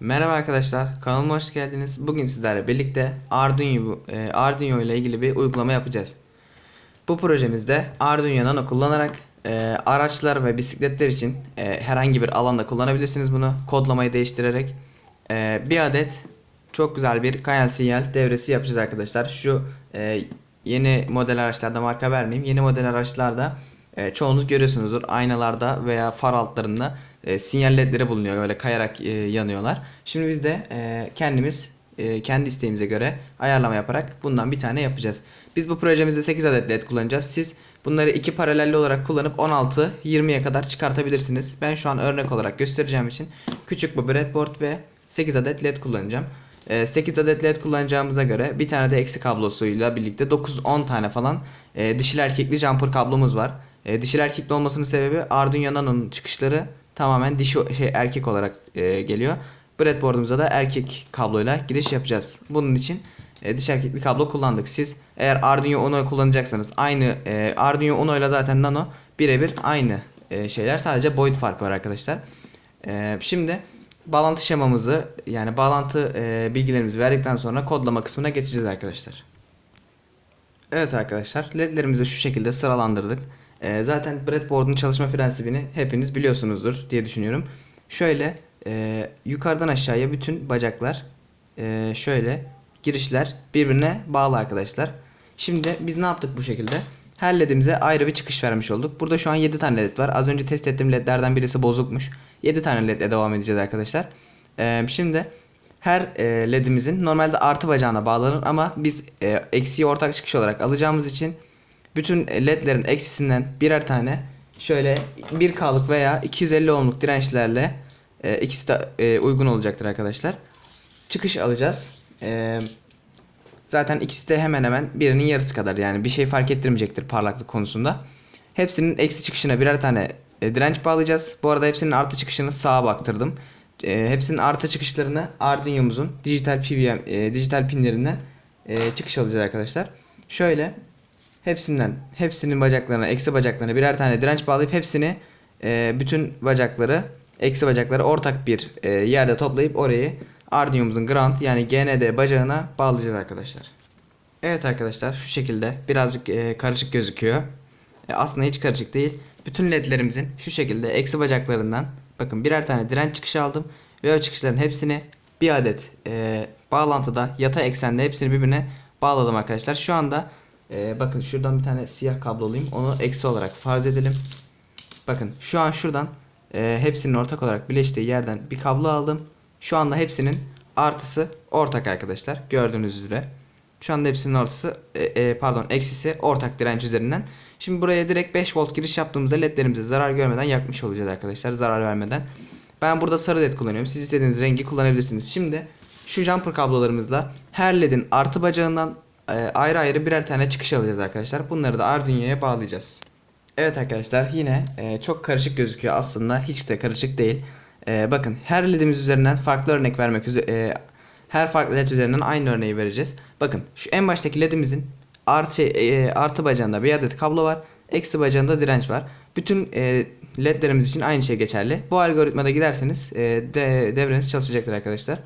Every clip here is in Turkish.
Merhaba arkadaşlar, kanalıma hoş geldiniz. Bugün sizlerle birlikte Arduino, e, Arduino ile ilgili bir uygulama yapacağız. Bu projemizde Arduino Nano kullanarak e, araçlar ve bisikletler için e, herhangi bir alanda kullanabilirsiniz bunu. Kodlamayı değiştirerek bir adet çok güzel bir kayal sinyal devresi yapacağız arkadaşlar. Şu yeni model araçlarda marka vermeyeyim. Yeni model araçlarda çoğunuz görüyorsunuzdur. Aynalarda veya far altlarında e, sinyal ledleri bulunuyor. Böyle kayarak e, yanıyorlar. Şimdi biz de e, kendimiz e, kendi isteğimize göre ayarlama yaparak bundan bir tane yapacağız. Biz bu projemizde 8 adet led kullanacağız. Siz bunları iki paralelli olarak kullanıp 16-20'ye kadar çıkartabilirsiniz. Ben şu an örnek olarak göstereceğim için küçük bir breadboard ve 8 adet led kullanacağım. E, 8 adet led kullanacağımıza göre bir tane de eksi kablosuyla birlikte 9-10 tane falan e, dişil erkekli jumper kablomuz var. E, dişil erkekli olmasının sebebi Arduino Nano'nun çıkışları tamamen dişi şey erkek olarak e, geliyor. Breadboard'umuza da erkek kabloyla giriş yapacağız. Bunun için e, dişi erkekli kablo kullandık. Siz eğer Arduino Uno kullanacaksanız aynı e, Arduino Uno ile zaten Nano birebir aynı e, şeyler. Sadece boyut farkı var arkadaşlar. E, şimdi bağlantı şemamızı yani bağlantı e, bilgilerimizi verdikten sonra kodlama kısmına geçeceğiz arkadaşlar. Evet arkadaşlar ledlerimizi şu şekilde sıralandırdık. Ee, zaten breadboard'un çalışma prensibini hepiniz biliyorsunuzdur diye düşünüyorum. Şöyle e, yukarıdan aşağıya bütün bacaklar e, şöyle girişler birbirine bağlı arkadaşlar. Şimdi biz ne yaptık bu şekilde? Her ledimize ayrı bir çıkış vermiş olduk. Burada şu an 7 tane led var. Az önce test ettiğim ledlerden birisi bozukmuş. 7 tane ledle devam edeceğiz arkadaşlar. Ee, şimdi her e, ledimizin normalde artı bacağına bağlanır ama biz e, eksiği ortak çıkış olarak alacağımız için bütün ledlerin eksisinden birer tane şöyle 1K'lık veya 250 ohmluk dirençlerle e, ikisi de e, uygun olacaktır arkadaşlar. Çıkış alacağız. E, zaten ikisi de hemen hemen birinin yarısı kadar yani bir şey fark ettirmeyecektir parlaklık konusunda. Hepsinin eksi çıkışına birer tane e, direnç bağlayacağız. Bu arada hepsinin artı çıkışını sağa baktırdım. E, hepsinin artı çıkışlarını Arduino'muzun dijital PWM e, dijital pinlerinden e, çıkış alacağız arkadaşlar. Şöyle hepsinden hepsinin bacaklarına eksi bacaklarına birer tane direnç bağlayıp hepsini e, bütün bacakları eksi bacakları ortak bir e, yerde toplayıp orayı Arduino'muzun ground yani GND bacağına bağlayacağız arkadaşlar. Evet arkadaşlar şu şekilde birazcık e, karışık gözüküyor. E, aslında hiç karışık değil. Bütün ledlerimizin şu şekilde eksi bacaklarından bakın birer tane direnç çıkışı aldım ve o çıkışların hepsini bir adet e, bağlantıda yatay eksende hepsini birbirine bağladım arkadaşlar. Şu anda e, bakın şuradan bir tane siyah kabloluyum. Onu eksi olarak farz edelim. Bakın şu an şuradan e, hepsinin ortak olarak birleştiği yerden bir kablo aldım. Şu anda hepsinin artısı ortak arkadaşlar. Gördüğünüz üzere. Şu anda hepsinin ortası e, e, pardon eksisi ortak direnç üzerinden. Şimdi buraya direkt 5 volt giriş yaptığımızda ledlerimize zarar görmeden yakmış olacağız arkadaşlar. Zarar vermeden. Ben burada sarı led kullanıyorum. Siz istediğiniz rengi kullanabilirsiniz. Şimdi şu jumper kablolarımızla her ledin artı bacağından ayrı ayrı birer tane çıkış alacağız arkadaşlar. Bunları da Arduino'ya bağlayacağız. Evet arkadaşlar yine e, çok karışık gözüküyor aslında hiç de karışık değil. E, bakın her ledimiz üzerinden farklı örnek vermek üzere her farklı led üzerinden aynı örneği vereceğiz. Bakın şu en baştaki ledimizin artı e, artı bacağında bir adet kablo var. Eksi bacağında direnç var. Bütün ledlerimiz için aynı şey geçerli. Bu algoritmada giderseniz de, devreniz çalışacaktır arkadaşlar.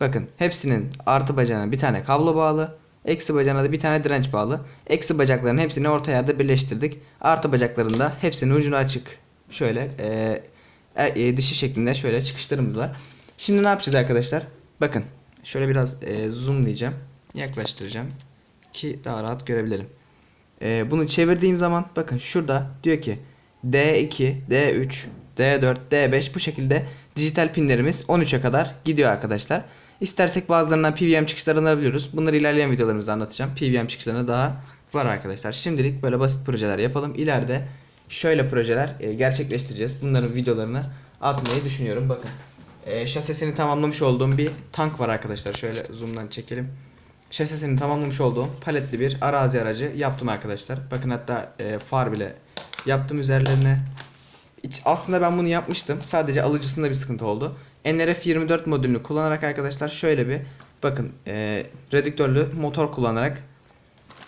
Bakın hepsinin artı bacağına bir tane kablo bağlı. Eksi bacağına da bir tane direnç bağlı. Eksi bacakların hepsini orta yerde birleştirdik. Artı bacaklarında hepsinin ucunu açık. Şöyle e, e, dişi şeklinde şöyle çıkışlarımız var. Şimdi ne yapacağız arkadaşlar? Bakın şöyle biraz e, zoomlayacağım. Yaklaştıracağım. Ki daha rahat görebilirim. E, bunu çevirdiğim zaman bakın şurada diyor ki D2, D3, D4, D5 bu şekilde dijital pinlerimiz 13'e kadar gidiyor arkadaşlar. İstersek bazılarından PWM çıkışlarını alabiliyoruz. Bunları ilerleyen videolarımızda anlatacağım. PWM çıkışlarını daha var arkadaşlar. Şimdilik böyle basit projeler yapalım. İleride şöyle projeler e, gerçekleştireceğiz. Bunların videolarını atmayı düşünüyorum. Bakın e, şasesini tamamlamış olduğum bir tank var arkadaşlar. Şöyle zoom'dan çekelim. Şasesini tamamlamış olduğum paletli bir arazi aracı yaptım arkadaşlar. Bakın hatta e, far bile yaptım üzerlerine. Aslında ben bunu yapmıştım. Sadece alıcısında bir sıkıntı oldu. NRF24 modülünü kullanarak arkadaşlar şöyle bir bakın e, redüktörlü motor kullanarak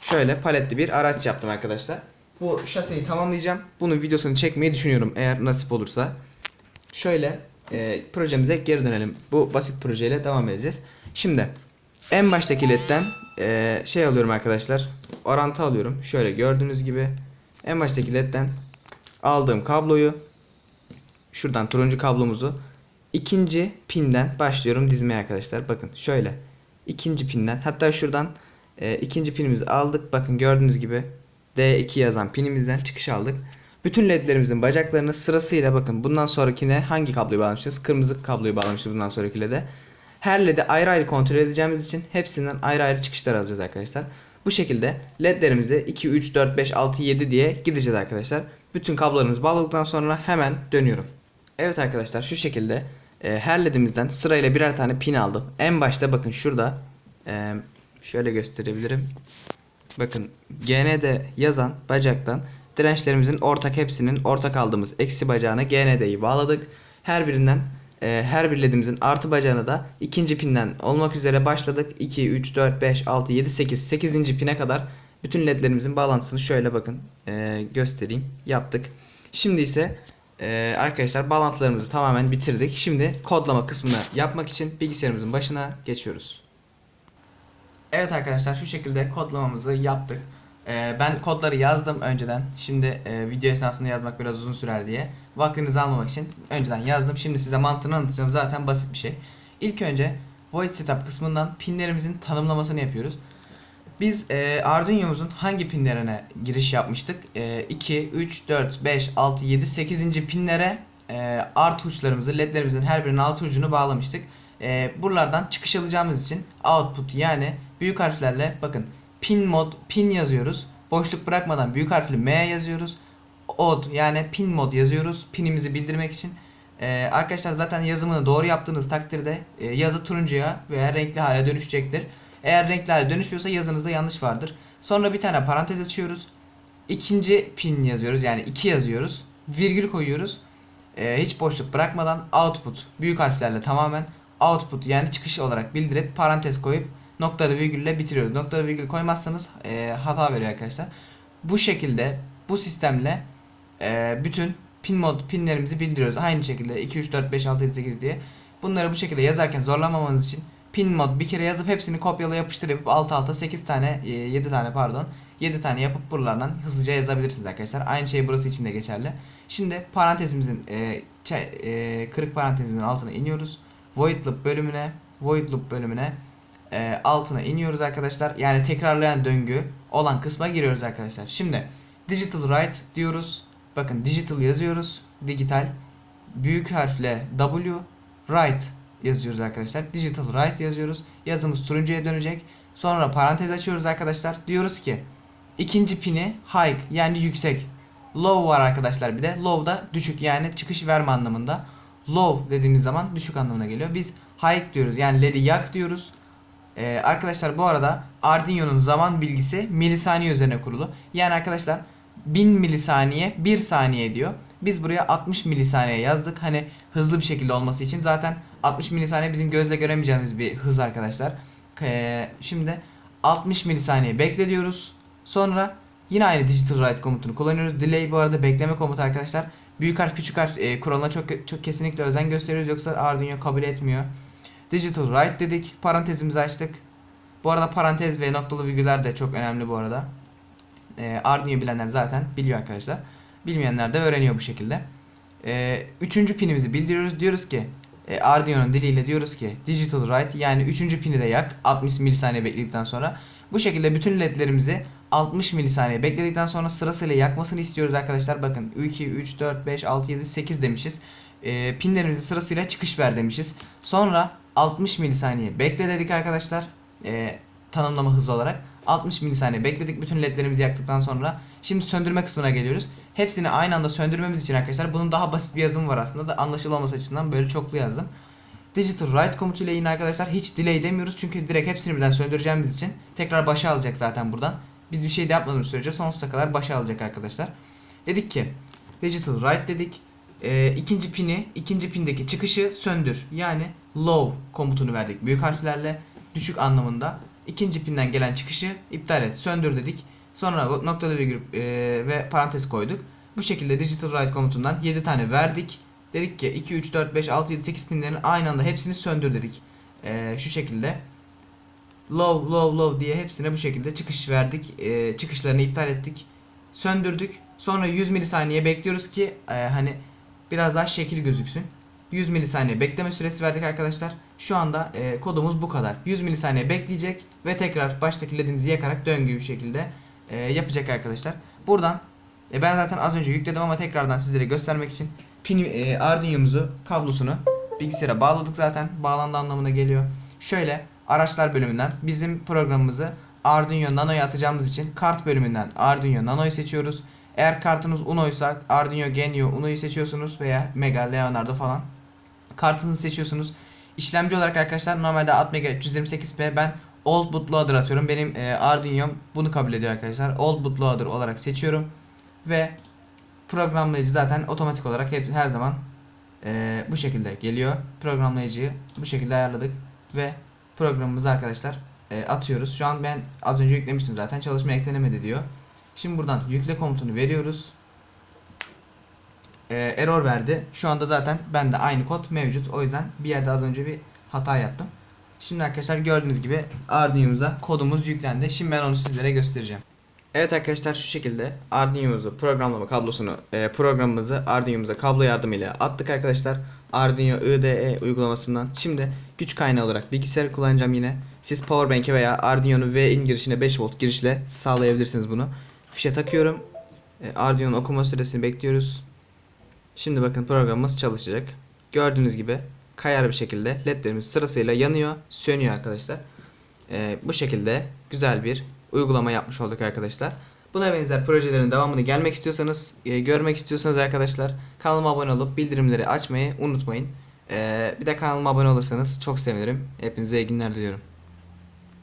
şöyle paletli bir araç yaptım arkadaşlar. Bu şaseyi tamamlayacağım. Bunun videosunu çekmeyi düşünüyorum eğer nasip olursa. Şöyle e, projemize geri dönelim. Bu basit projeyle devam edeceğiz. Şimdi en baştaki ledden e, şey alıyorum arkadaşlar. Orantı alıyorum. Şöyle gördüğünüz gibi en baştaki ledden aldığım kabloyu şuradan turuncu kablomuzu ikinci pinden başlıyorum dizmeye arkadaşlar. Bakın şöyle ikinci pinden hatta şuradan e, ikinci pinimizi aldık. Bakın gördüğünüz gibi D2 yazan pinimizden çıkış aldık. Bütün ledlerimizin bacaklarını sırasıyla bakın bundan sonrakine hangi kabloyu bağlamışız? Kırmızı kabloyu bağlamışız bundan sonraki lede. Her ledi ayrı ayrı kontrol edeceğimiz için hepsinden ayrı ayrı çıkışlar alacağız arkadaşlar. Bu şekilde ledlerimize 2, 3, 4, 5, 6, 7 diye gideceğiz arkadaşlar. Bütün kablolarımızı bağladıktan sonra hemen dönüyorum. Evet arkadaşlar şu şekilde e, her ledimizden sırayla birer tane pin aldım. En başta bakın şurada e, şöyle gösterebilirim. Bakın GND yazan bacaktan dirençlerimizin ortak hepsinin ortak aldığımız eksi bacağına GND'yi bağladık. Her birinden e, her bir ledimizin artı bacağına da ikinci pinden olmak üzere başladık. 2, 3, 4, 5, 6, 7, 8, 8. pine kadar bütün ledlerimizin bağlantısını şöyle bakın e, göstereyim yaptık. Şimdi ise e, arkadaşlar bağlantılarımızı tamamen bitirdik. Şimdi kodlama kısmını yapmak için bilgisayarımızın başına geçiyoruz. Evet arkadaşlar şu şekilde kodlamamızı yaptık. Ee, ben kodları yazdım önceden. Şimdi e, video esnasında yazmak biraz uzun sürer diye. Vaktinizi almamak için önceden yazdım. Şimdi size mantığını anlatacağım. Zaten basit bir şey. İlk önce Void Setup kısmından pinlerimizin tanımlamasını yapıyoruz. Biz e, Arduino'muzun hangi pinlerine giriş yapmıştık? E, 2, 3, 4, 5, 6, 7, 8. pinlere e, art uçlarımızı, ledlerimizin her birinin alt ucunu bağlamıştık. E, buralardan çıkış alacağımız için output yani büyük harflerle bakın pin mod pin yazıyoruz. Boşluk bırakmadan büyük harfli M yazıyoruz. Odd yani pin mod yazıyoruz. Pinimizi bildirmek için. Ee, arkadaşlar zaten yazımını doğru yaptığınız takdirde e, yazı turuncuya veya renkli hale dönüşecektir. Eğer renkli hale dönüşmüyorsa yazınızda yanlış vardır. Sonra bir tane parantez açıyoruz. İkinci pin yazıyoruz yani 2 yazıyoruz. Virgül koyuyoruz. Ee, hiç boşluk bırakmadan output büyük harflerle tamamen output yani çıkış olarak bildirip parantez koyup noktalı virgülle bitiriyoruz. Noktalı virgül koymazsanız e, hata veriyor arkadaşlar. Bu şekilde bu sistemle e, bütün pin mod pinlerimizi bildiriyoruz. Aynı şekilde 2 3 4 5 6 7 8 diye. Bunları bu şekilde yazarken zorlamamanız için pin mod bir kere yazıp hepsini kopyala yapıştır yapıp alt alta 8 tane e, 7 tane pardon 7 tane yapıp buralardan hızlıca yazabilirsiniz arkadaşlar. Aynı şey burası için de geçerli. Şimdi parantezimizin e, e, kırık parantezimizin altına iniyoruz. Void loop bölümüne void loop bölümüne e, altına iniyoruz arkadaşlar. Yani tekrarlayan döngü olan kısma giriyoruz arkadaşlar. Şimdi digital write diyoruz. Bakın digital yazıyoruz. Digital büyük harfle W write yazıyoruz arkadaşlar. Digital write yazıyoruz. Yazımız turuncuya dönecek. Sonra parantez açıyoruz arkadaşlar. Diyoruz ki ikinci pini high yani yüksek. Low var arkadaşlar bir de. Low da düşük yani çıkış verme anlamında. Low dediğimiz zaman düşük anlamına geliyor. Biz high diyoruz yani led'i yak diyoruz. Ee, arkadaşlar bu arada Arduino'nun zaman bilgisi milisaniye üzerine kurulu. Yani arkadaşlar 1000 milisaniye 1 saniye diyor. Biz buraya 60 milisaniye yazdık. Hani hızlı bir şekilde olması için zaten 60 milisaniye bizim gözle göremeyeceğimiz bir hız arkadaşlar. Ee, şimdi 60 milisaniye bekle diyoruz. Sonra yine aynı digital write komutunu kullanıyoruz. Delay bu arada bekleme komutu arkadaşlar. Büyük harf küçük harf e, kuralına çok çok kesinlikle özen gösteriyoruz yoksa Arduino kabul etmiyor. Digital write dedik. Parantezimizi açtık. Bu arada parantez ve noktalı virgüller de çok önemli bu arada. E, Arduino bilenler zaten biliyor arkadaşlar. Bilmeyenler de öğreniyor bu şekilde. E, üçüncü pinimizi bildiriyoruz. Diyoruz ki e, Arduino'nun diliyle diyoruz ki digital write yani üçüncü pini de yak 60 milisaniye bekledikten sonra. Bu şekilde bütün ledlerimizi 60 milisaniye bekledikten sonra sırasıyla yakmasını istiyoruz arkadaşlar. Bakın 2, 3, 4, 5, 6, 7, 8 demişiz. E, pinlerimizi sırasıyla çıkış ver demişiz. Sonra 60 milisaniye bekle dedik arkadaşlar. E, tanımlama hızı olarak. 60 milisaniye bekledik bütün ledlerimizi yaktıktan sonra. Şimdi söndürme kısmına geliyoruz. Hepsini aynı anda söndürmemiz için arkadaşlar bunun daha basit bir yazımı var aslında da anlaşılmaması açısından böyle çoklu yazdım. Digital write komutuyla yine arkadaşlar hiç delay demiyoruz çünkü direkt hepsini birden söndüreceğimiz için tekrar başa alacak zaten buradan. Biz bir şey de yapmadığımız sürece sonsuza kadar başa alacak arkadaşlar. Dedik ki digital write dedik. Ee, ikinci pini, ikinci pindeki çıkışı söndür. Yani low komutunu verdik büyük harflerle düşük anlamında. İkinci pinden gelen çıkışı iptal et, söndür dedik. Sonra noktalı virgül e, ve parantez koyduk. Bu şekilde digital write komutundan 7 tane verdik. Dedik ki 2, 3, 4, 5, 6, 7, 8 pinlerin aynı anda hepsini söndür dedik. Ee, şu şekilde. Low, low, low diye hepsine bu şekilde çıkış verdik. Ee, çıkışlarını iptal ettik. Söndürdük. Sonra 100 milisaniye bekliyoruz ki e, hani biraz daha şekil gözüksün. 100 milisaniye bekleme süresi verdik arkadaşlar. Şu anda e, kodumuz bu kadar. 100 milisaniye bekleyecek ve tekrar baştaki ledimizi yakarak döngü bir şekilde e, yapacak arkadaşlar. Buradan e, ben zaten az önce yükledim ama tekrardan sizlere göstermek için pin e, Arduino'muzu kablosunu bilgisayara bağladık zaten. Bağlandı anlamına geliyor. Şöyle araçlar bölümünden bizim programımızı Arduino Nano'ya atacağımız için kart bölümünden Arduino Nano'yu seçiyoruz. Eğer kartınız Uno'ysa Arduino Genio Uno'yu seçiyorsunuz veya Mega Leonardo falan. Kartınızı seçiyorsunuz. İşlemci olarak arkadaşlar normalde Atmega 328P ben Old Bootloader atıyorum. Benim e, Arduino'm bunu kabul ediyor arkadaşlar. Old Bootloader olarak seçiyorum. Ve programlayıcı zaten otomatik olarak hep her zaman e, bu şekilde geliyor. Programlayıcıyı bu şekilde ayarladık ve programımızı arkadaşlar e, atıyoruz. Şu an ben az önce yüklemiştim zaten çalışma eklenemedi diyor. Şimdi buradan yükle komutunu veriyoruz. E, error verdi. Şu anda zaten bende aynı kod mevcut. O yüzden bir yerde az önce bir hata yaptım. Şimdi arkadaşlar gördüğünüz gibi Arduino'muza kodumuz yüklendi. Şimdi ben onu sizlere göstereceğim. Evet arkadaşlar şu şekilde Arduino'muzu programlama kablosunu e, programımızı Arduino'muza kablo yardımıyla attık arkadaşlar. Arduino IDE uygulamasından. Şimdi güç kaynağı olarak bilgisayar kullanacağım yine. Siz powerbank'e veya Arduino V-in girişine 5 volt girişle sağlayabilirsiniz bunu. Fişe takıyorum. E, Arduino'nun okuma süresini bekliyoruz. Şimdi bakın programımız çalışacak. Gördüğünüz gibi kayar bir şekilde ledlerimiz sırasıyla yanıyor, sönüyor arkadaşlar. Ee, bu şekilde güzel bir uygulama yapmış olduk arkadaşlar. Buna benzer projelerin devamını gelmek istiyorsanız, e, görmek istiyorsanız arkadaşlar kanalıma abone olup bildirimleri açmayı unutmayın. Ee, bir de kanalıma abone olursanız çok sevinirim. Hepinize iyi günler diliyorum.